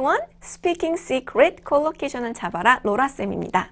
everyone. Speaking secret 콜로케이션을 잡아라 로라쌤입니다.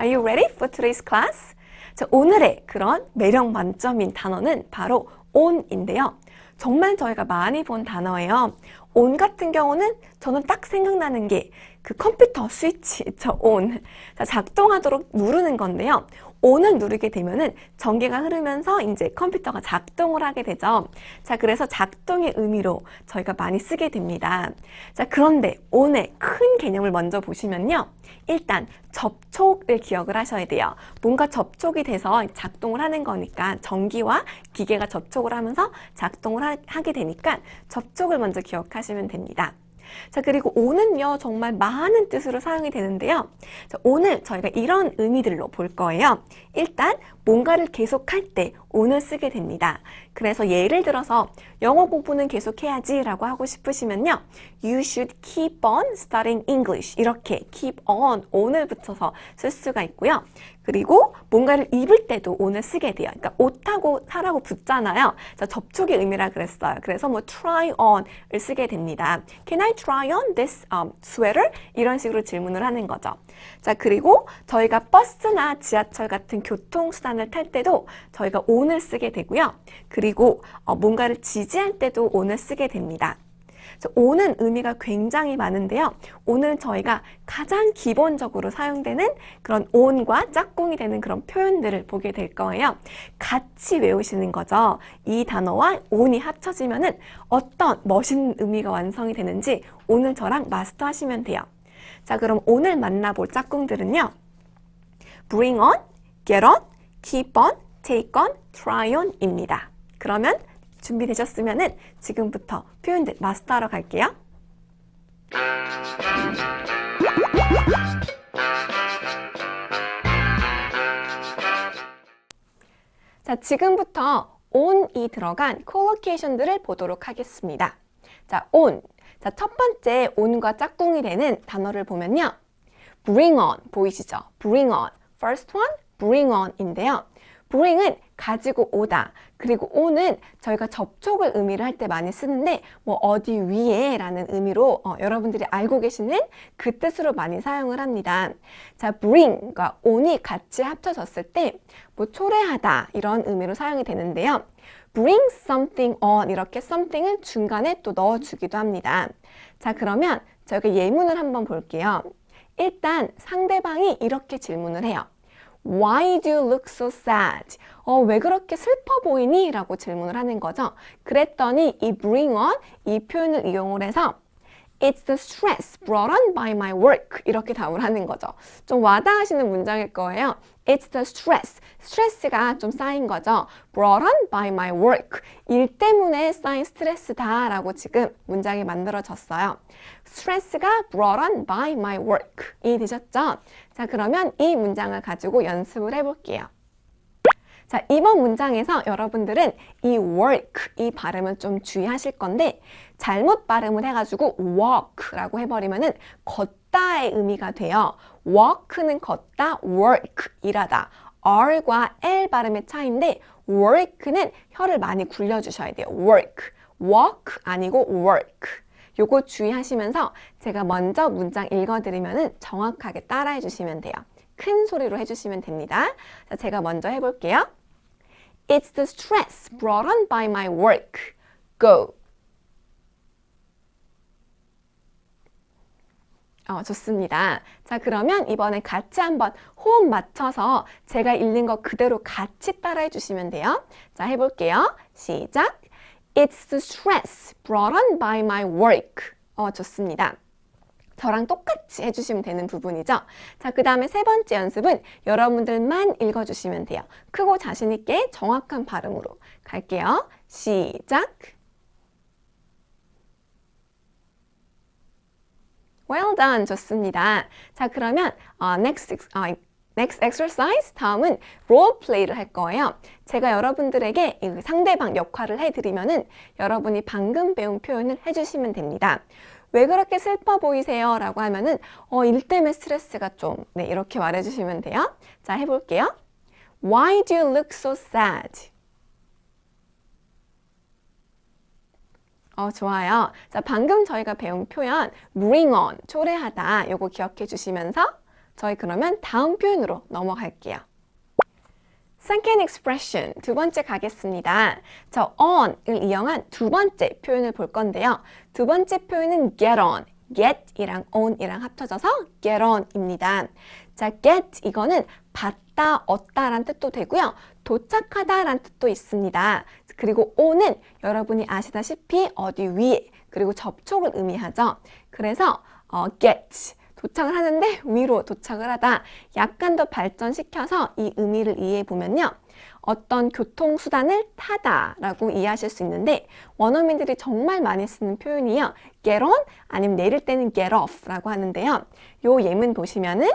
Are you ready for today's class? 자, 오늘의 그런 매력 만점인 단어는 바로 on인데요. 정말 저희가 많이 본 단어예요. on 같은 경우는 저는 딱 생각나는 게 그 컴퓨터 스위치, 저 on. 자, 작동하도록 누르는 건데요. On을 누르게 되면은 전기가 흐르면서 이제 컴퓨터가 작동을 하게 되죠. 자, 그래서 작동의 의미로 저희가 많이 쓰게 됩니다. 자, 그런데 on의 큰 개념을 먼저 보시면요. 일단 접촉을 기억을 하셔야 돼요. 뭔가 접촉이 돼서 작동을 하는 거니까 전기와 기계가 접촉을 하면서 작동을 하, 하게 되니까 접촉을 먼저 기억하시면 됩니다. 자, 그리고 오는요, 정말 많은 뜻으로 사용이 되는데요. 자, 오늘 저희가 이런 의미들로 볼 거예요. 일단, 뭔가를 계속할 때 오늘 쓰게 됩니다. 그래서 예를 들어서 영어 공부는 계속해야지 라고 하고 싶으시면요. You should keep on studying English. 이렇게 keep on, 오늘 붙여서 쓸 수가 있고요. 그리고 뭔가를 입을 때도 오늘 쓰게 돼요. 그러니까 옷하고 사라고 붙잖아요. 자, 접촉의 의미라 그랬어요. 그래서 뭐 try on을 쓰게 됩니다. Can I try on this um, sweater? 이런 식으로 질문을 하는 거죠. 자, 그리고 저희가 버스나 지하철 같은 교통수단 을 탈 때도 저희가 on을 쓰게 되고요. 그리고 어, 뭔가를 지지할 때도 on을 쓰게 됩니다. 오는 의미가 굉장히 많은데요. 오늘 저희가 가장 기본적으로 사용되는 그런 on과 짝꿍이 되는 그런 표현들을 보게 될 거예요. 같이 외우시는 거죠. 이 단어와 on이 합쳐지면은 어떤 멋있는 의미가 완성이 되는지 오늘 저랑 마스터 하시면 돼요. 자, 그럼 오늘 만나볼 짝꿍들은요. bring on, get on, keep on, take on, try on입니다. 그러면 준비되셨으면 지금부터 표현들 마스터하러 갈게요. 자, 지금부터 on이 들어간 콜로케이션들을 보도록 하겠습니다. 자, on. 자, 첫 번째 on과 짝꿍이 되는 단어를 보면요. bring on 보이시죠? bring on. first one, bring on인데요. bring은 가지고 오다. 그리고 on은 저희가 접촉을 의미를 할 때 많이 쓰는데 뭐 어디 위에 라는 의미로 어, 여러분들이 알고 계시는 그 뜻으로 많이 사용을 합니다. 자, bring과 on이 같이 합쳐졌을 때 뭐 초래하다 이런 의미로 사용이 되는데요. bring something on 이렇게 something을 중간에 또 넣어주기도 합니다. 자, 그러면 저희가 예문을 한번 볼게요. 일단 상대방이 이렇게 질문을 해요. Why do you look so sad? 어, 왜 그렇게 슬퍼 보이니? 라고 질문을 하는 거죠. 그랬더니 이 bring on 이 표현을 이용을 해서 It's the stress brought on by my work. 이렇게 답을 하는 거죠. 좀 와닿으시는 문장일 거예요. It's the stress. 스트레스가 좀 쌓인 거죠. brought on by my work. 일 때문에 쌓인 스트레스다 라고 지금 문장이 만들어졌어요. 스트레스가 brought on by my work. 이 되셨죠? 자, 그러면 이 문장을 가지고 연습을 해볼게요. 자, 이번 문장에서 여러분들은 이 work, 이 발음을 좀 주의하실 건데 잘못 발음을 해가지고 walk라고 해버리면은 걷다의 의미가 돼요. walk는 걷다, work, 일하다. R과 L 발음의 차이인데 work는 혀를 많이 굴려주셔야 돼요. work, walk 아니고 work. 요거 주의하시면서 제가 먼저 문장 읽어드리면 정확하게 따라해 주시면 돼요. 큰 소리로 해주시면 됩니다. 자, 제가 먼저 해볼게요. It's the stress brought on by my work. Go. 어, 좋습니다. 자, 그러면 이번에 같이 한번 호흡 맞춰서 제가 읽는 거 그대로 같이 따라해 주시면 돼요. 자, 해볼게요. 시작. It's the stress brought on by my work. 어, 좋습니다. 저랑 똑같이 해주시면 되는 부분이죠. 자, 그 다음에 세 번째 연습은 여러분들만 읽어주시면 돼요. 크고 자신있게 정확한 발음으로 갈게요. 시작! Well done. 좋습니다. 자, 그러면 uh, next, uh, next exercise 다음은 role play를 할 거예요. 제가 여러분들에게 상대방 역할을 해드리면은 여러분이 방금 배운 표현을 해주시면 됩니다. 왜 그렇게 슬퍼 보이세요? 라고 하면은 어, 일 때문에 스트레스가 좀 네, 이렇게 말해 주시면 돼요. 자, 해볼게요. Why do you look so sad? 어, 좋아요. 자, 방금 저희가 배운 표현 bring on, 초래하다. 요거 기억해 주시면서 저희 그러면 다음 표현으로 넘어갈게요. Second expression 두 번째 가겠습니다. 저 on을 이용한 두 번째 표현을 볼 건데요. 두 번째 표현은 get on, get이랑 on이랑 합쳐져서 get on입니다. 자, get 이거는 받다, 얻다란 뜻도 되고요. 도착하다란 뜻도 있습니다. 그리고 on은 여러분이 아시다시피 어디 위에 그리고 접촉을 의미하죠. 그래서 어, get 도착을 하는데 위로 도착을 하다 약간 더 발전시켜서 이 의미를 이해해 보면요. 어떤 교통수단을 타다 라고 이해하실 수 있는데 원어민들이 정말 많이 쓰는 표현이요. get on 아니면 내릴 때는 get off라고 하는데요. 요 예문 보시면은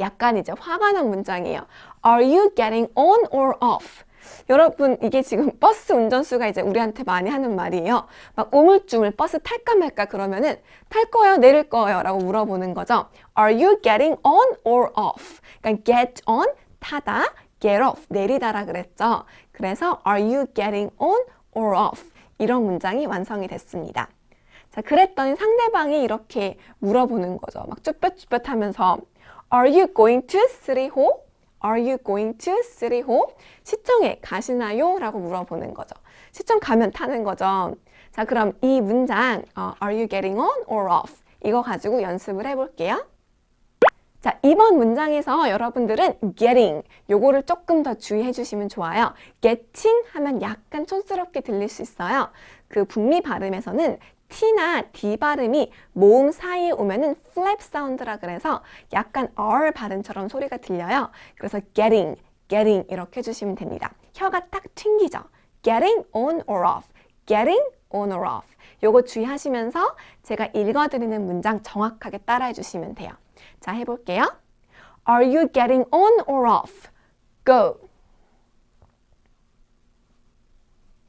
약간 이제 화가 난 문장이에요. Are you getting on or off? 여러분 이게 지금 버스 운전수가 이제 우리한테 많이 하는 말이에요. 막 우물쭈물 버스 탈까 말까 그러면은 탈 거예요, 내릴 거예요 라고 물어보는 거죠. Are you getting on or off? 그러니까 get on 타다, get off 내리다라 그랬죠. 그래서 are you getting on or off? 이런 문장이 완성이 됐습니다. 자, 그랬더니 상대방이 이렇게 물어보는 거죠. 막 쭈뼛쭈뼛 하면서 Are you going to Hall? Are you going to City Hall? 시청에 가시나요? 라고 물어보는 거죠. 시청 가면 타는 거죠. 자, 그럼 이 문장 어, Are you getting on or off? 이거 가지고 연습을 해볼게요. 자, 이번 문장에서 여러분들은 getting 요거를 조금 더 주의해 주시면 좋아요. getting 하면 약간 촌스럽게 들릴 수 있어요. 그 북미 발음에서는 T나 D 발음이 모음 사이에 오면은 flap 사운드라 그래서 약간 R 발음처럼 소리가 들려요. 그래서 getting, getting 이렇게 해주시면 됩니다. 혀가 딱 튕기죠. getting on or off, getting on or off. 요거 주의하시면서 제가 읽어드리는 문장 정확하게 따라해 주시면 돼요. 자, 해볼게요. Are you getting on or off? Go.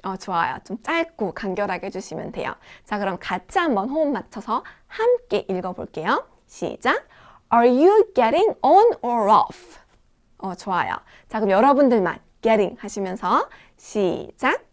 어, 좋아요. 좀 짧고 간결하게 해주시면 돼요. 자, 그럼 같이 한번 호흡 맞춰서 함께 읽어볼게요. 시작. Are you getting on or off? 어, 좋아요. 자, 그럼 여러분들만 getting 하시면서 시작.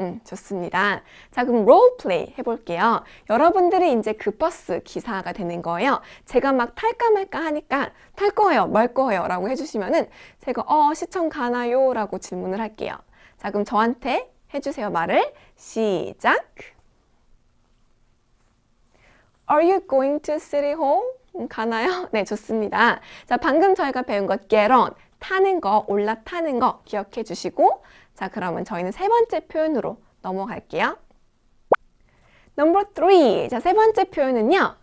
음, 좋습니다. 자, 그럼 롤플레이 해볼게요. 여러분들이 이제 그 버스 기사가 되는 거예요. 제가 막 탈까 말까 하니까 탈 거예요, 말 거예요 라고 해주시면은 제가 어, 시청 가나요? 라고 질문을 할게요. 자, 그럼 저한테 해주세요, 말을. 시작. Are you going to City Hall? 음, 가나요? 네, 좋습니다. 자, 방금 저희가 배운 거 get on, 타는 거, 올라타는 거 기억해 주시고 자, 그러면 저희는 세 번째 표현으로 넘어갈게요. Number three. 자, 세 번째 표현은요.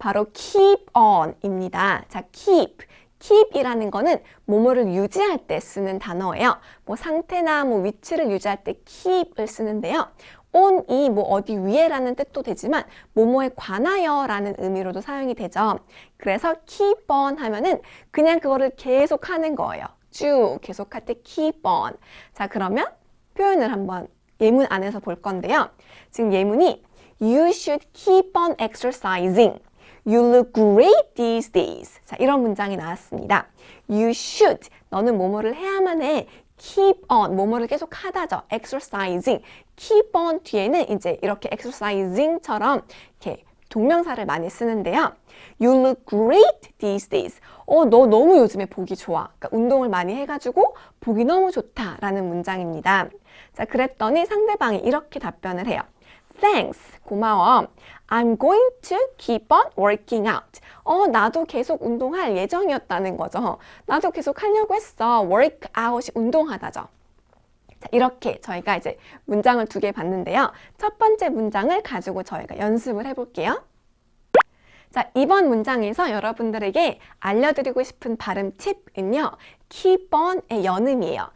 바로 keep on입니다. 자, keep. keep이라는 거는 뭐뭐를 유지할 때 쓰는 단어예요. 뭐 상태나 뭐 위치를 유지할 때 keep을 쓰는데요. on이 뭐 어디 위에라는 뜻도 되지만 뭐뭐에 관하여라는 의미로도 사용이 되죠. 그래서 keep on 하면은 그냥 그거를 계속 하는 거예요. 쭉 계속 할 때 keep on. 자, 그러면 표현을 한번 예문 안에서 볼 건데요. 지금 예문이 You should keep on exercising. You look great these days. 자, 이런 문장이 나왔습니다. You should. 너는 뭐뭐를 해야만 해. keep on. 뭐뭐를 계속 하다죠. exercising. keep on 뒤에는 이제 이렇게 exercising처럼 이렇게 동명사를 많이 쓰는데요. You look great these days. 어, 너 너무 요즘에 보기 좋아. 그러니까 운동을 많이 해가지고 보기 너무 좋다라는 문장입니다. 자, 그랬더니 상대방이 이렇게 답변을 해요. Thanks. 고마워. I'm going to keep on working out. 어, 나도 계속 운동할 예정이었다는 거죠. 나도 계속 하려고 했어. work out이 운동하다죠. 자, 이렇게 저희가 이제 문장을 두 개 봤는데요. 첫 번째 문장을 가지고 저희가 연습을 해볼게요. 자, 이번 문장에서 여러분들에게 알려드리고 싶은 발음 팁은요. on의 연음이에요.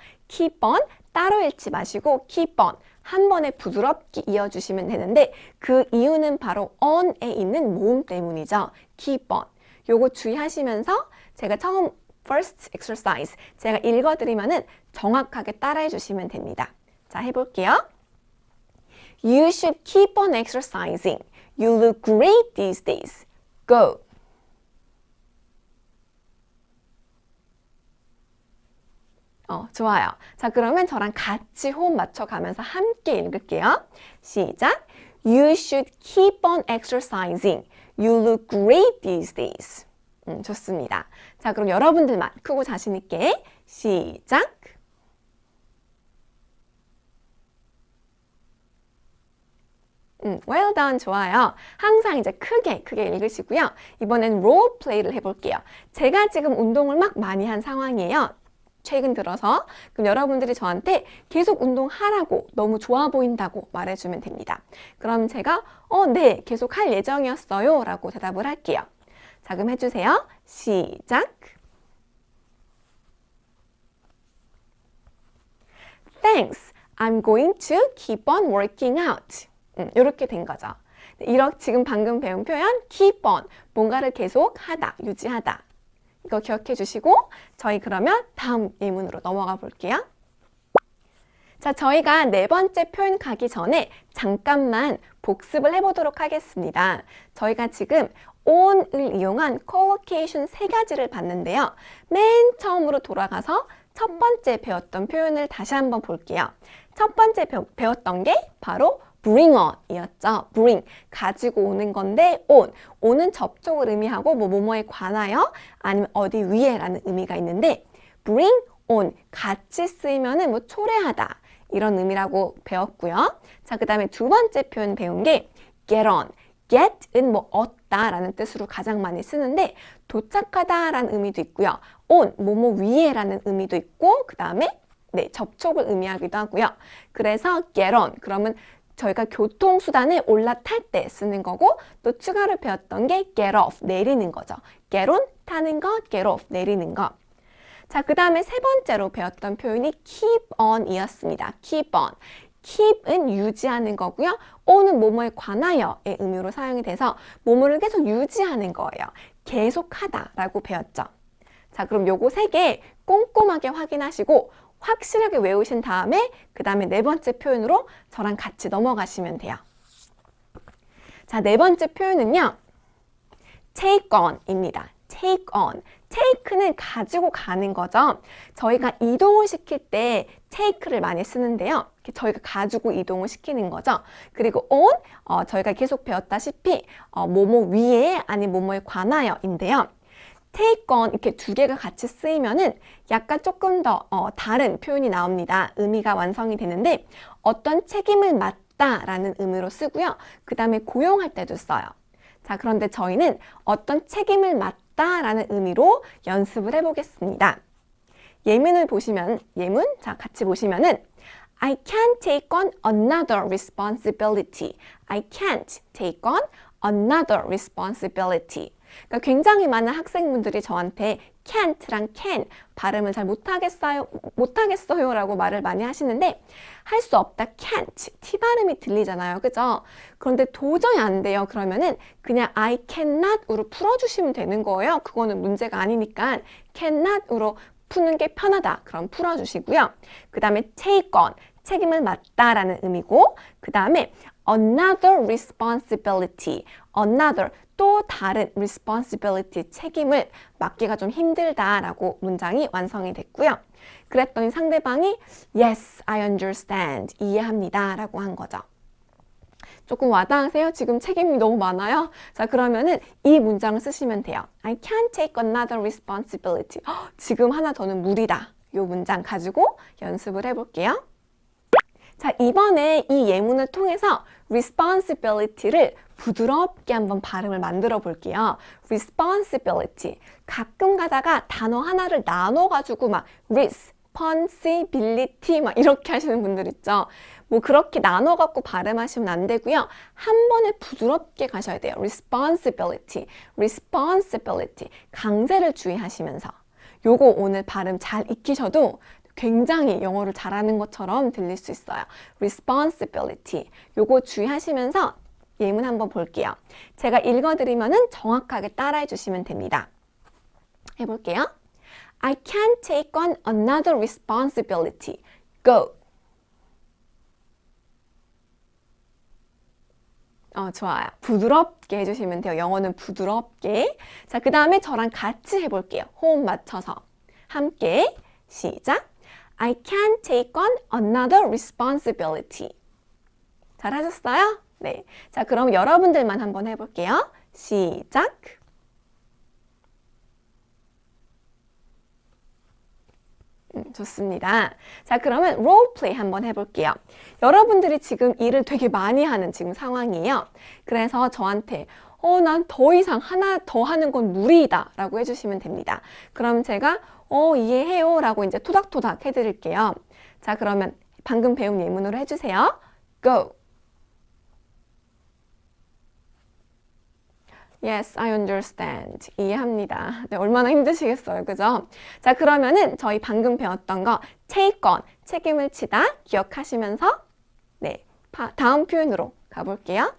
on 따로 읽지 마시고 on 한 번에 부드럽게 이어주시면 되는데 그 이유는 바로 on에 있는 모음 때문이죠. on. 요거 주의하시면서 제가 처음 first exercise 제가 읽어드리면은 정확하게 따라해 주시면 됩니다. 자, 해볼게요. You should keep on exercising. You look great these days. Go. 어, 좋아요. 자, 그러면 저랑 같이 호흡 맞춰가면서 함께 읽을게요. 시작. You should keep on exercising. You look great these days. 음, 좋습니다. 자, 그럼 여러분들만 크고 자신 있게 시작. 음, well done 좋아요. 항상 이제 크게 크게 읽으시고요. 이번엔 롤 플레이를 해볼게요. 제가 지금 운동을 막 많이 한 상황이에요. 최근 들어서 그럼 여러분들이 저한테 계속 운동하라고 너무 좋아 보인다고 말해주면 됩니다. 그럼 제가 어, 네, 계속 할 예정이었어요 라고 대답을 할게요. 자, 그럼 해주세요. 시작. Thanks. I'm going to keep on working out. 음, 이렇게 된 거죠. 이렇게 지금 방금 배운 표현 keep on 뭔가를 계속 하다, 유지하다. 이거 기억해 주시고 저희 그러면 다음 예문으로 넘어가 볼게요. 자, 저희가 네 번째 표현 가기 전에 잠깐만 복습을 해보도록 하겠습니다. 저희가 지금 on을 이용한 collocation 세 가지를 봤는데요. 맨 처음으로 돌아가서 첫 번째 배웠던 표현을 다시 한번 볼게요. 첫 번째 배웠던 게 바로 bring on 이었죠. bring 가지고 오는 건데 on on은 접촉을 의미하고 뭐 뭐뭐에 관하여 아니면 어디 위에라는 의미가 있는데 bring on 같이 쓰이면은 뭐 초래하다 이런 의미라고 배웠고요. 자, 그다음에 두 번째 표현 배운 게 get on get은 뭐 얻다라는 뜻으로 가장 많이 쓰는데 도착하다라는 의미도 있고요. on 뭐뭐 위에라는 의미도 있고 그다음에 네, 접촉을 의미하기도 하고요. 그래서 get on 그러면 저희가 교통수단에 올라탈 때 쓰는 거고 또 추가로 배웠던 게 get off 내리는 거죠. get on 타는 거, get off 내리는 거. 자, 그 다음에 세 번째로 배웠던 표현이 keep on 이었습니다. keep on. keep은 유지하는 거고요. on은 뭐뭐에 관하여의 의미로 사용이 돼서 뭐뭐를 계속 유지하는 거예요. 계속하다 라고 배웠죠. 자, 그럼 요거 세 개 꼼꼼하게 확인하시고 확실하게 외우신 다음에 그 다음에 네 번째 표현으로 저랑 같이 넘어가시면 돼요. 자, 네 번째 표현은요. take on입니다. take on. take는 가지고 가는 거죠. 저희가 이동을 시킬 때 take를 많이 쓰는데요. 저희가 가지고 이동을 시키는 거죠. 그리고 on, 어, 저희가 계속 배웠다시피 어, 뭐뭐 위에 아니 뭐뭐에 관하여인데요. Take on 이렇게 두 개가 같이 쓰이면은 약간 조금 더 어, 다른 표현이 나옵니다. 의미가 완성이 되는데 어떤 책임을 맡다 라는 의미로 쓰고요. 그 다음에 고용할 때도 써요. 자, 그런데 저희는 어떤 책임을 맡다 라는 의미로 연습을 해보겠습니다. 예문을 보시면 예문 자 같이 보시면은 I can't take on another responsibility. I can't take on another responsibility. 그러니까 굉장히 많은 학생분들이 저한테 can't랑 can 발음을 잘 못하겠어요, 못하겠어요 라고 말을 많이 하시는데 할 수 없다 can't t 발음이 들리잖아요, 그죠? 그런데 도저히 안 돼요. 그러면은 그냥 I cannot으로 풀어주시면 되는 거예요. 그거는 문제가 아니니까 cannot으로 푸는 게 편하다. 그럼 풀어주시고요. 그 다음에 take on 책임을 맡다라는 의미고 그 다음에 another responsibility another 또 다른 responsibility 책임을 맡기가 좀 힘들다라고 문장이 완성이 됐고요. 그랬더니 상대방이 yes, I understand 이해합니다 라고 한 거죠. 조금 와닿으세요? 지금 책임이 너무 많아요? 자, 그러면은 이 문장을 쓰시면 돼요. I can't take another responsibility. 허, 지금 하나 더는 무리다. 이 문장 가지고 연습을 해볼게요. 자, 이번에 이 예문을 통해서 responsibility를 부드럽게 한번 발음을 만들어 볼게요. responsibility. 가끔 가다가 단어 하나를 나눠 가지고 막 responsibility 막 이렇게 하시는 분들 있죠. 뭐 그렇게 나눠 갖고 발음하시면 안 되고요. 한 번에 부드럽게 가셔야 돼요. responsibility, responsibility. 강제를 주의하시면서. 요거 오늘 발음 잘 익히셔도 굉장히 영어를 잘하는 것처럼 들릴 수 있어요. responsibility. 요거 주의하시면서 예문 한번 볼게요. 제가 읽어드리면은 정확하게 따라해 주시면 됩니다. 해볼게요. I can't take on another responsibility. Go. 어, 좋아요. 부드럽게 해주시면 돼요. 영어는 부드럽게. 자, 그 다음에 저랑 같이 해볼게요. 호흡 맞춰서. 함께. 시작. I can't take on another responsibility. 잘하셨어요? 네. 자, 그럼 여러분들만 한번 해볼게요. 시작. 음, 좋습니다. 자, 그러면 롤플레이 한번 해볼게요. 여러분들이 지금 일을 되게 많이 하는 지금 상황이에요. 그래서 저한테 어, 난 더 이상 하나 더 하는 건 무리이다 라고 해주시면 됩니다. 그럼 제가 어, 이해해요 라고 이제 토닥토닥 해드릴게요. 자, 그러면 방금 배운 예문으로 해주세요. Go. Yes, I understand. 이해합니다. 네, 얼마나 힘드시겠어요. 그죠? 자, 그러면은 저희 방금 배웠던 거 take 책임을 지다 기억하시면서 네, 파, 다음 표현으로 가볼게요.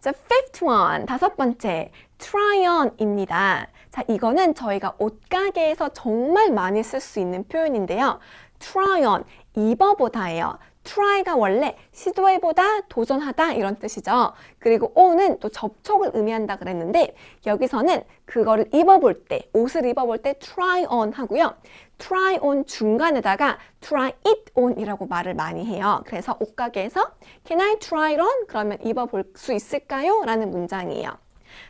자, fifth one, 다섯 번째, try on입니다. 자, 이거는 저희가 옷가게에서 정말 많이 쓸 수 있는 표현인데요. try on, 입어보다예요. try가 원래 시도해보다, 도전하다 이런 뜻이죠. 그리고 on은 또 접촉을 의미한다 그랬는데 여기서는 그거를 입어볼 때, 옷을 입어볼 때 try on 하고요. try on 중간에다가 try it on이라고 말을 많이 해요. 그래서 옷가게에서 can I try on? 그러면 입어볼 수 있을까요? 라는 문장이에요.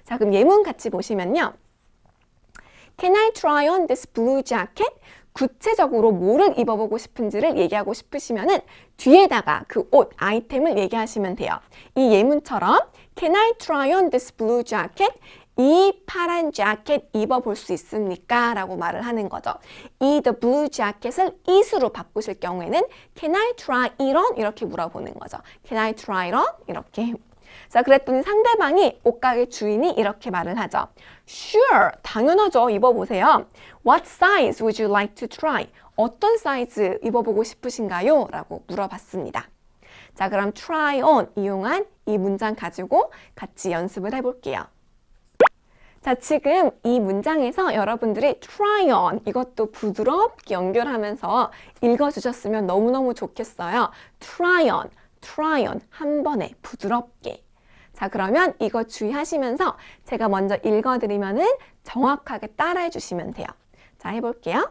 자, 그럼 예문 같이 보시면요. Can I try on this blue jacket? 구체적으로 뭐를 입어보고 싶은지를 얘기하고 싶으시면은 뒤에다가 그 옷, 아이템을 얘기하시면 돼요. 이 예문처럼 Can I try on this blue jacket? 이 파란 자켓 입어볼 수 있습니까? 라고 말을 하는 거죠. 이 the blue jacket을 it으로 바꾸실 경우에는 Can I try it on? 이렇게 물어보는 거죠. Can I try it on? 이렇게 자, 그랬더니 상대방이 옷가게 주인이 이렇게 말을 하죠. Sure, 당연하죠. 입어보세요. What size would you like to try? 어떤 사이즈 입어보고 싶으신가요? 라고 물어봤습니다. 자, 그럼 try on 이용한 이 문장 가지고 같이 연습을 해볼게요. 자, 지금 이 문장에서 여러분들이 try on 이것도 부드럽게 연결하면서 읽어주셨으면 너무너무 좋겠어요. try on, try on 한 번에 부드럽게. 자, 그러면 이거 주의하시면서 제가 먼저 읽어드리면은 정확하게 따라해 주시면 돼요. 자, 해볼게요.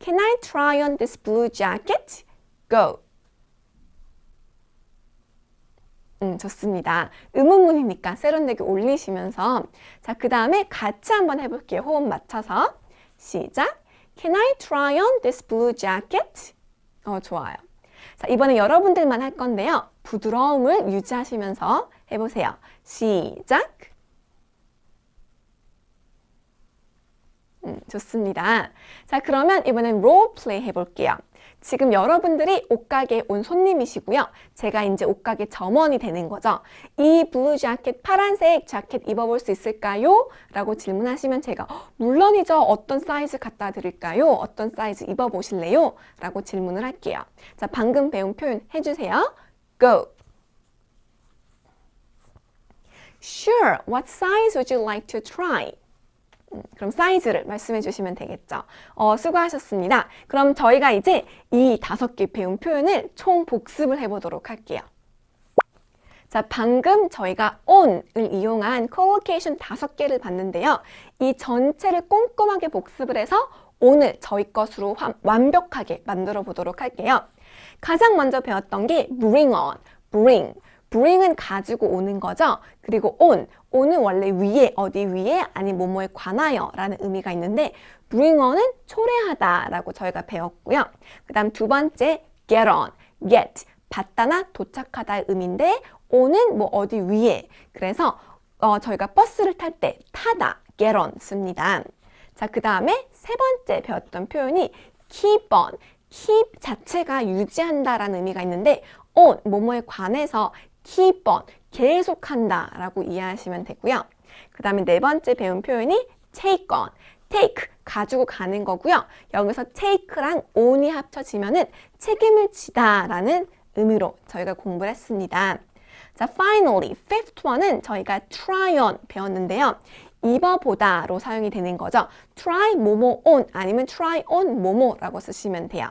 Can I try on this blue jacket? Go. 음, 좋습니다. 의문문이니까 세련되게 올리시면서 자, 그 다음에 같이 한번 해볼게요. 호흡 맞춰서 시작. Can I try on this blue jacket? 어, 좋아요. 자, 이번에 여러분들만 할 건데요. 부드러움을 유지하시면서 해보세요. 시작. 음, 좋습니다. 자, 그러면 이번엔 롤 플레이 해볼게요. 지금 여러분들이 옷가게에 온 손님이시고요. 제가 이제 옷가게 점원이 되는 거죠. 이 블루 자켓, 파란색 자켓 입어볼 수 있을까요? 라고 질문하시면 제가 물론이죠. 어떤 사이즈 갖다 드릴까요? 어떤 사이즈 입어보실래요? 라고 질문을 할게요. 자, 방금 배운 표현 해주세요. Go. Sure. What size would you like to try? 음, 그럼 사이즈를 말씀해 주시면 되겠죠. 어, 수고하셨습니다. 그럼 저희가 이제 이 다섯 개 배운 표현을 총 복습을 해보도록 할게요. 자, 방금 저희가 on을 이용한 collocation 다섯 개를 봤는데요. 이 전체를 꼼꼼하게 복습을 해서 오늘 저희 것으로 완벽하게 만들어 보도록 할게요. 가장 먼저 배웠던 게 bring on, bring. Bring은 가지고 오는 거죠. 그리고 on, on은 원래 위에, 어디 위에, 아니 뭐뭐에 관하여 라는 의미가 있는데 bring on은 초래하다 라고 저희가 배웠고요. 그 다음 두 번째 get on, get, 받다나 도착하다의 의미인데 on은 뭐 어디 위에, 그래서 어, 저희가 버스를 탈 때 타다, get on 씁니다. 자, 그 다음에 세 번째 배웠던 표현이 keep on, keep 자체가 유지한다라는 의미가 있는데 on, 뭐뭐에 관해서 keep on, 계속한다 라고 이해하시면 되고요. 그 다음에 네 번째 배운 표현이 take on, take, 가지고 가는 거고요. 여기서 take랑 on이 합쳐지면은 책임을 지다 라는 의미로 저희가 공부를 했습니다. 자, finally, fifth one은 저희가 try on 배웠는데요. 입어보다로 사용이 되는 거죠. try 뭐뭐 on 아니면 try on 뭐뭐라고 쓰시면 돼요.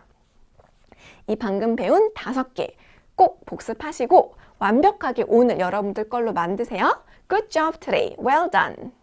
이 방금 배운 다섯 개 꼭 복습하시고 완벽하게 오늘 여러분들 걸로 만드세요. Good job today. Well done.